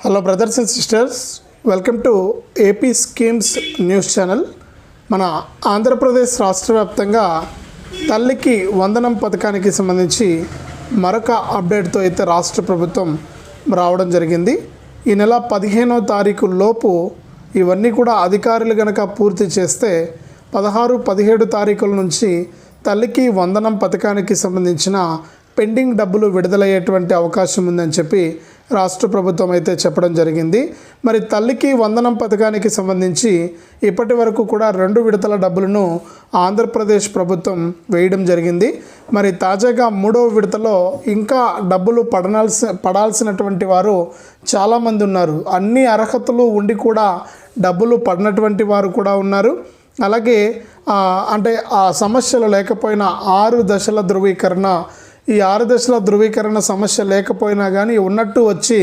Hello brothers and sisters welcome to AP schemes news channel మన ఆంధ్రప్రదేశ్ రాష్ట్ర వ్యాప్తంగా తల్లికి వందనం పథకానికి సంబంధించి మరొక అప్డేట్తో అయితే రాష్ట్ర ప్రభుత్వం రావడం జరిగింది. ఈ నెల పదిహేనో తారీఖు లోపు ఇవన్నీ కూడా అధికారులు గనక పూర్తి చేస్తే పదహారు పదిహేడు తారీఖుల నుంచి తల్లికి వందనం పథకానికి సంబంధించిన పెండింగ్ డబ్బులు విడుదలయ్యేటువంటి అవకాశం ఉందని చెప్పి రాష్ట్ర ప్రభుత్వం అయితే చెప్పడం జరిగింది. మరి తల్లికి వందనం పథకానికి సంబంధించి ఇప్పటి వరకు కూడా రెండు విడతల డబ్బులను ఆంధ్రప్రదేశ్ ప్రభుత్వం వేయడం జరిగింది. మరి తాజాగా మూడవ విడతలో ఇంకా డబ్బులు పడనాల్సి పడాల్సినటువంటి వారు చాలామంది ఉన్నారు. అన్ని అర్హతలు ఉండి కూడా డబ్బులు పడినటువంటి వారు కూడా ఉన్నారు. అలాగే అంటే ఆ సమస్యలు లేకపోయినా ఆరు దశల ధృవీకరణ ఈ ఆరు దశల ధృవీకరణ సమస్య లేకపోయినా కానీ ఉన్నట్టు వచ్చి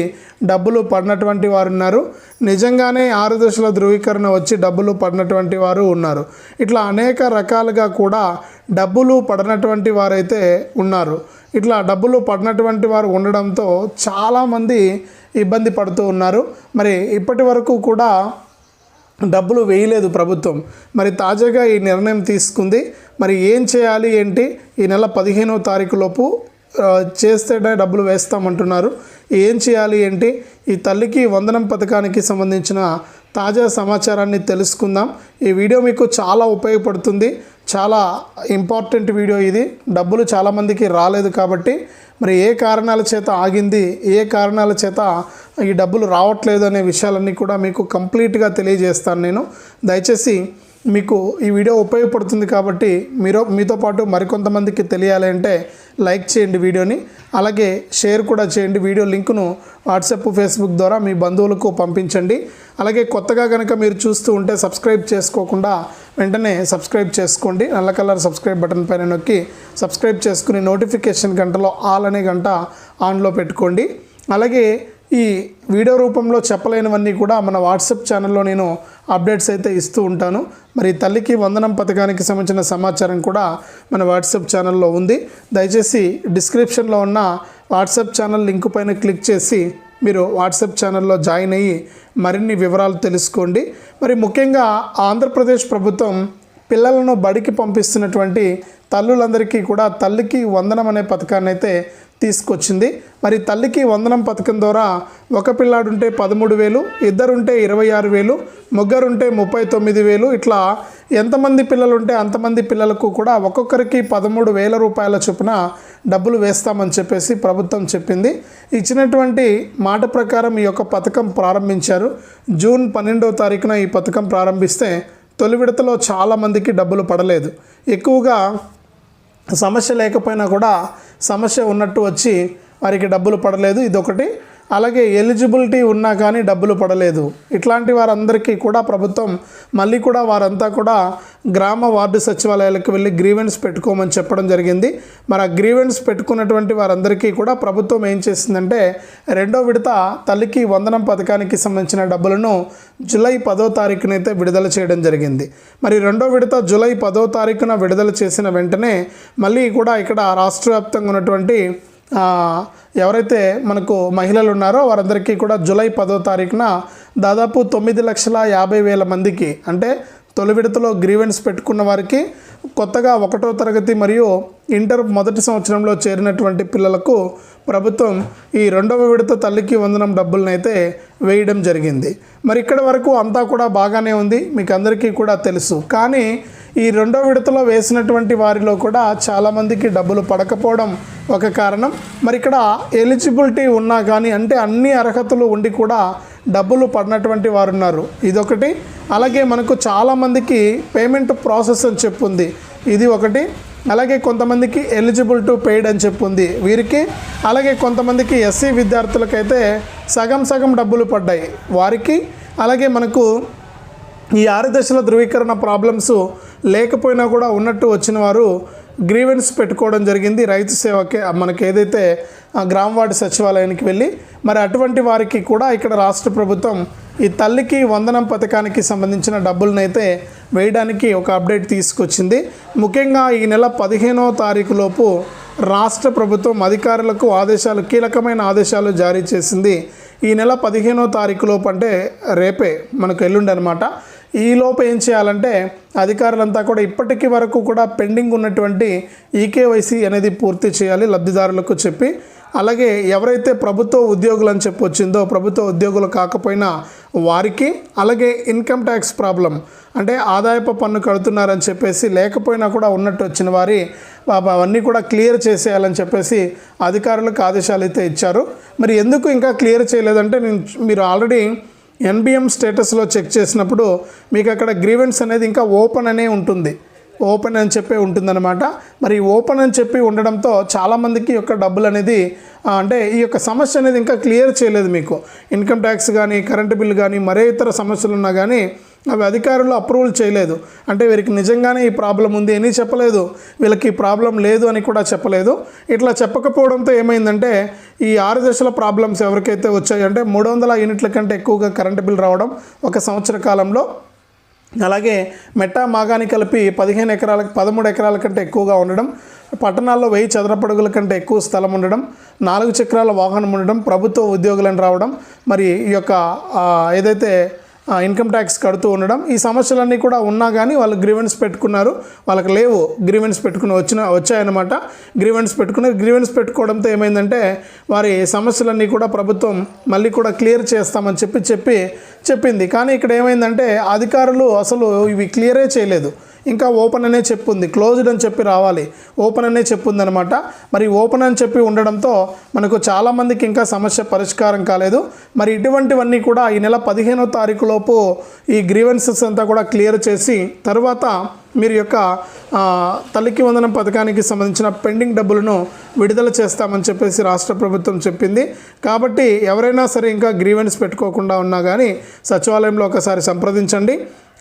డబ్బులు పడినటువంటి వారు ఉన్నారు. నిజంగానే ఆరు దశల ధృవీకరణ వచ్చి డబ్బులు పడినటువంటి వారు ఉన్నారు. ఇట్లా అనేక రకాలుగా కూడా డబ్బులు పడినటువంటి వారైతే ఉన్నారు. ఇట్లా డబ్బులు పడినటువంటి వారు ఉండడంతో చాలామంది ఇబ్బంది పడుతూ ఉన్నారు. మరి ఇప్పటి వరకు కూడా డబ్బులు వేయలేదు ప్రభుత్వం. మరి తాజాగా ఈ నిర్ణయం తీసుకుంది. మరి ఏం చేయాలి ఏంటి? ఈ నెల పదిహేనో తారీఖు లోపు చేస్తేనే డబ్బులు వేస్తామంటున్నారు. ఏం చేయాలి ఏంటి? ఈ తల్లికి వందనం పథకానికి సంబంధించిన తాజా సమాచారాన్ని తెలుసుకుందాం. ఈ వీడియో మీకు చాలా ఉపయోగపడుతుంది. చాలా ఇంపార్టెంట్ వీడియో ఇది. డబ్బులు చాలామందికి రాలేదు కాబట్టి మరి ఏ కారణాల చేత ఆగింది ఏ కారణాల చేత ఈ డబ్బులు రావట్లేదు అనే విషయాలన్నీ కూడా మీకు కంప్లీట్గా తెలియజేస్తాను నేను. దయచేసి మీకు ఈ వీడియో ఉపయోగపడుతుంది కాబట్టి మీరు మీతో పాటు మరికొంతమందికి తెలియాలి అంటే లైక్ చేయండి వీడియోని. అలాగే షేర్ కూడా చేయండి వీడియో లింకును వాట్సాప్ ఫేస్బుక్ ద్వారా మీ బంధువులకు పంపించండి. అలాగే కొత్తగా కనుక మీరు చూస్తూ ఉంటే సబ్స్క్రైబ్ చేసుకోకుండా వెంటనే సబ్స్క్రైబ్ చేసుకోండి. నల్ల కలర్ సబ్స్క్రైబ్ బటన్ పైన నొక్కి సబ్స్క్రైబ్ చేసుకుని నోటిఫికేషన్ గంటలో ఆల్ అనే గంట ఆన్లో పెట్టుకోండి. అలాగే ఈ వీడియో రూపంలో చెప్పలేనివన్నీ కూడా మన వాట్సాప్ ఛానల్లో నేను అప్డేట్స్ అయితే ఇస్తూ ఉంటాను. మరి తల్లికి వందనం పథకానికి సంబంధించిన సమాచారం కూడా మన వాట్సాప్ ఛానల్లో ఉంది. దయచేసి డిస్క్రిప్షన్లో ఉన్న వాట్సాప్ ఛానల్ లింక్ పైన క్లిక్ చేసి మీరు వాట్సాప్ ఛానల్లో జాయిన్ అయ్యి మరిన్ని వివరాలు తెలుసుకోండి. మరి ముఖ్యంగా ఆంధ్రప్రదేశ్ ప్రభుత్వం పిల్లలను బడికి పంపిస్తున్నటువంటి తల్లులందరికీ కూడా తల్లికి వందనం అనే పథకాన్ని అయితే తీసుకొచ్చింది. మరి తల్లికి వందనం పథకం ద్వారా ఒక పిల్లాడుంటే పదమూడు వేలు ఇద్దరుంటే ఇరవై ఆరు వేలు ముగ్గురుంటే ముప్పై తొమ్మిది వేలు ఇట్లా ఎంతమంది పిల్లలుంటే అంతమంది పిల్లలకు కూడా ఒక్కొక్కరికి పదమూడు వేల రూపాయల చొప్పున డబ్బులు వేస్తామని చెప్పేసి ప్రభుత్వం చెప్పింది. ఇచ్చినటువంటి మాట ప్రకారం ఈ యొక్క పథకం ప్రారంభించారు. జూన్ పన్నెండవ తారీఖున ఈ పథకం ప్రారంభిస్తే తొలి విడతలో చాలామందికి డబ్బులు పడలేదు. ఎక్కువగా సమస్య లేకపోయినా కూడా సమస్య ఉన్నట్టు వచ్చి వారికి డబ్బులు పడలేదు. ఇదొకటి. అలాగే ఎలిజిబిలిటీ ఉన్నా కానీ డబ్బులు పడలేదు. ఇట్లాంటి వారందరికీ కూడా ప్రభుత్వం మళ్ళీ కూడా వారంతా కూడా గ్రామ వార్డు సచివాలయాలకు వెళ్ళి గ్రీవెన్స్ పెట్టుకోమని చెప్పడం జరిగింది. మరి ఆ గ్రీవెన్స్ పెట్టుకున్నటువంటి వారందరికీ కూడా ప్రభుత్వం ఏం చేసిందంటే రెండో విడత తల్లికి వందనం పథకానికి సంబంధించిన డబ్బులను జూలై పదో తారీఖునైతే విడుదల చేయడం జరిగింది. మరి రెండో విడత జూలై పదో తారీఖున విడుదల చేసిన వెంటనే మళ్ళీ కూడా ఇక్కడ రాష్ట్ర వ్యాప్తంగా ఉన్నటువంటి ఎవరైతే మనకు మహిళలు ఉన్నారో వారందరికీ కూడా జూలై పదో తారీఖున దాదాపు తొమ్మిది లక్షల యాభై వేల మందికి అంటే తొలి విడతలో గ్రీవెన్స్ పెట్టుకున్న వారికి కొత్తగా ఒకటో తరగతి మరియు ఇంటర్ మొదటి సంవత్సరంలో చేరినటువంటి పిల్లలకు ప్రభుత్వం ఈ రెండవ విడత తల్లికి వందనం డబ్బులనైతే వేయడం జరిగింది. మరి ఇక్కడ వరకు అంతా కూడా బాగానే ఉంది మీకు అందరికీ కూడా తెలుసు. కానీ ఈ రెండో విడతలో వేసినటువంటి వారిలో కూడా చాలామందికి డబ్బులు పడకపోవడం ఒక కారణం. మరి ఇక్కడ ఎలిజిబిలిటీ ఉన్నా కానీ అంటే అన్ని అర్హతలు ఉండి కూడా డబ్బులు పడినటువంటి వారు ఉన్నారు ఇదొకటి. అలాగే మనకు చాలామందికి పేమెంట్ ప్రాసెస్ అని చెప్పుంది. ఇది ఒకటి. అలాగే కొంతమందికి ఎలిజిబుల్ టు పెయిడ్ అని చెప్పుంది వీరికి. అలాగే కొంతమందికి ఎస్సీ విద్యార్థులకైతే సగం సగం డబ్బులు పడ్డాయి వారికి. అలాగే మనకు ఈ ఆరు దశల ధృవీకరణ ప్రాబ్లమ్స్ లేకపోయినా కూడా ఉన్నట్టు వచ్చిన వారు గ్రీవెన్స్ పెట్టుకోవడం జరిగింది రైతు సేవకే. మనకి ఏదైతే గ్రామ వార్డు సచివాలయానికి వెళ్ళి మరి అటువంటి వారికి కూడా ఇక్కడ రాష్ట్ర ప్రభుత్వం ఈ తల్లికి వందనం పథకానికి సంబంధించిన డబ్బులనైతే వేయడానికి ఒక అప్డేట్ తీసుకొచ్చింది. ముఖ్యంగా ఈ నెల పదిహేనవ తారీఖు లోపు రాష్ట్ర ప్రభుత్వం అధికారులకు ఆదేశాలు కీలకమైన ఆదేశాలు జారీ చేసింది. ఈ నెల పదిహేనో తారీఖు లోపు అంటే రేపే మనకు ఎల్లుండి అనమాట ఈలోపు ఏం చేయాలంటే అధికారులంతా కూడా ఇప్పటికీ వరకు కూడా పెండింగ్ ఉన్నటువంటి ఈకేవైసీ అనేది పూర్తి చేయాలి లబ్ధిదారులకు చెప్పి. అలాగే ఎవరైతే ప్రభుత్వ ఉద్యోగులు అని చెప్పి వచ్చిందో ప్రభుత్వ ఉద్యోగులు కాకపోయినా వారికి అలాగే ఇన్కమ్ ట్యాక్స్ ప్రాబ్లం అంటే ఆదాయపు పన్ను కడుతున్నారని చెప్పేసి లేకపోయినా కూడా ఉన్నట్టు వచ్చిన వారి అవన్నీ కూడా క్లియర్ చేసేయాలని చెప్పేసి అధికారులకు ఆదేశాలు అయితే ఇచ్చారు. మరి ఎందుకు ఇంకా క్లియర్ చేయలేదంటే నేను మీరు ఆల్రెడీ ఎన్బిఎం స్టేటస్లో చెక్ చేసినప్పుడు మీకు అక్కడ గ్రీవెన్స్ అనేది ఇంకా ఓపెన్ అనే ఉంటుంది. ఓపెన్ అని చెప్పి ఉంటుందన్నమాట. మరి ఓపెన్ అని చెప్పి ఉండడంతో చాలామందికి యొక్క డబ్బులు అనేది అంటే ఈ యొక్క సమస్య అనేది ఇంకా క్లియర్ చేయలేదు మీకు. ఇన్కమ్ ట్యాక్స్ కానీ కరెంటు బిల్లు కానీ మరే ఇతర సమస్యలు ఉన్నా కానీ అవి అధికారులు అప్రూవల్ చేయలేదు. అంటే వీరికి నిజంగానే ఈ ప్రాబ్లం ఉంది అని చెప్పలేదు. వీళ్ళకి ఈ ప్రాబ్లం లేదు అని కూడా చెప్పలేదు. ఇట్లా చెప్పకపోవడంతో ఏమైందంటే ఈ ఆరు దశల ప్రాబ్లమ్స్ ఎవరికైతే వచ్చాయంటే మూడు వందల యూనిట్ల కంటే ఎక్కువగా కరెంటు బిల్ రావడం ఒక సంవత్సర కాలంలో అలాగే మెట్టా మాగాని కలిపి పదిహేను ఎకరాలకు పదమూడు ఎకరాల కంటే ఎక్కువగా ఉండడం పట్టణాల్లో వెయ్యి చదరపడుగుల కంటే ఎక్కువ స్థలం ఉండడం నాలుగు చక్రాల వాహనం ఉండడం ప్రభుత్వ ఉద్యోగులను రావడం మరి ఈ యొక్క ఏదైతే ఇన్కమ్ ట్యాక్స్ కడుతూ ఉండడం. ఈ సమస్యలన్నీ కూడా ఉన్నా కానీ వాళ్ళు గ్రీవెన్స్ పెట్టుకున్నారు. వాళ్ళకి లేవు గ్రీవెన్స్ పెట్టుకుని వచ్చిన వచ్చాయన్నమాట. గ్రీవెన్స్ పెట్టుకుని గ్రీవెన్స్ పెట్టుకోవడంతో ఏమైందంటే వారి సమస్యలన్నీ కూడా ప్రభుత్వం మళ్ళీ కూడా క్లియర్ చేస్తామని చెప్పి చెప్పి చెప్పింది. కానీ ఇక్కడ ఏమైందంటే అధికారులు అసలు ఇవి క్లియరే చేయలేదు. ఇంకా ఓపెన్ అనే చెప్పుంది. క్లోజ్డ్ అని చెప్పి రావాలి. ఓపెన్ అనే చెప్పుంది అనమాట మరి ఓపెన్ అని చెప్పి ఉండడంతో మనకు చాలామందికి ఇంకా సమస్య పరిష్కారం కాలేదు. మరి ఇటువంటివన్నీ కూడా ఈ నెల పదిహేనో తారీఖు లోపు ఈ గ్రీవెన్సెస్ అంతా కూడా క్లియర్ చేసి తర్వాత మీరు యొక్క తల్లికి వందనం పథకానికి సంబంధించిన పెండింగ్ డబ్బులను విడుదల చేస్తామని చెప్పేసి రాష్ట్ర ప్రభుత్వం చెప్పింది. కాబట్టి ఎవరైనా సరే ఇంకా గ్రీవెన్స్ పెట్టుకోకుండా ఉన్నా కానీ సచివాలయంలో ఒకసారి సంప్రదించండి.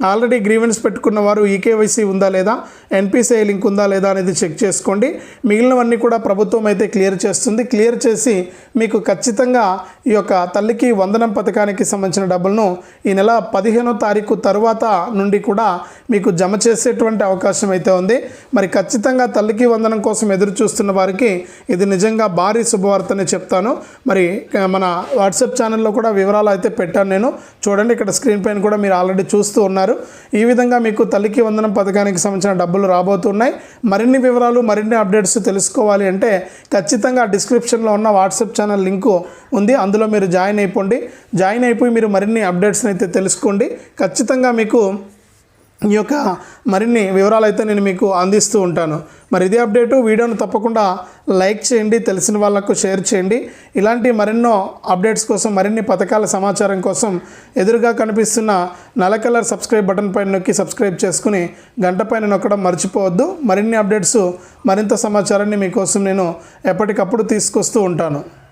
ఆల్రెడీ గ్రీవెన్స్ పెట్టుకున్న వారు ఈకేవైసీ ఉందా లేదా ఎన్పిసిఐ లింక్ ఉందా లేదా అనేది చెక్ చేసుకోండి. మిగిలినవన్నీ కూడా ప్రభుత్వం అయితే క్లియర్ చేస్తుంది. క్లియర్ చేసి మీకు ఖచ్చితంగా ఈ యొక్క తల్లికి వందనం పథకానికి సంబంధించిన డబ్బులను ఈ నెల పదిహేనో తారీఖు తర్వాత నుండి కూడా మీకు జమ చేసేటువంటి అవకాశం అయితే ఉంది. మరి ఖచ్చితంగా తల్లికి వందనం కోసం ఎదురు చూస్తున్న వారికి ఇది నిజంగా భారీ శుభవార్తని చెప్తాను. మరి మన వాట్సాప్ ఛానల్లో కూడా వివరాలు అయితే పెట్టాను నేను. చూడండి ఇక్కడ స్క్రీన్ పైన కూడా మీరు ఆల్రెడీ చూస్తూ ఉన్నారు. ఈ విధంగా మీకు తల్లికి వందనం పథకానికి సంబంధించిన డబ్బులు రాబోతున్నాయి. మరిన్ని వివరాలు మరిన్ని అప్డేట్స్ తెలుసుకోవాలి అంటే ఖచ్చితంగా డిస్క్రిప్షన్లో ఉన్న వాట్సాప్ ఛానల్ లింకు ఉంది. అందులో మీరు జాయిన్ అయిపోండి. జాయిన్ అయిపోయి మీరు మరిన్ని అప్డేట్స్ని అయితే తెలుసుకోండి. ఖచ్చితంగా మీకు ఈ యొక్క మరిన్ని వివరాలు అయితే నేను మీకు అందిస్తూ ఉంటాను. మరి ఇదే అప్డేటు వీడియోను తప్పకుండా లైక్ చేయండి తెలిసిన వాళ్ళకు షేర్ చేయండి. ఇలాంటి మరెన్నో అప్డేట్స్ కోసం మరిన్ని పథకాల సమాచారం కోసం ఎదురుగా కనిపిస్తున్న నల్ల కలర్ సబ్స్క్రైబ్ బటన్ పైన నొక్కి సబ్స్క్రైబ్ చేసుకుని గంట పైన నొక్కడం మర్చిపోవద్దు. మరిన్ని అప్డేట్స్ మరింత సమాచారాన్ని మీకోసం నేను ఎప్పటికప్పుడు తీసుకొస్తూ ఉంటాను.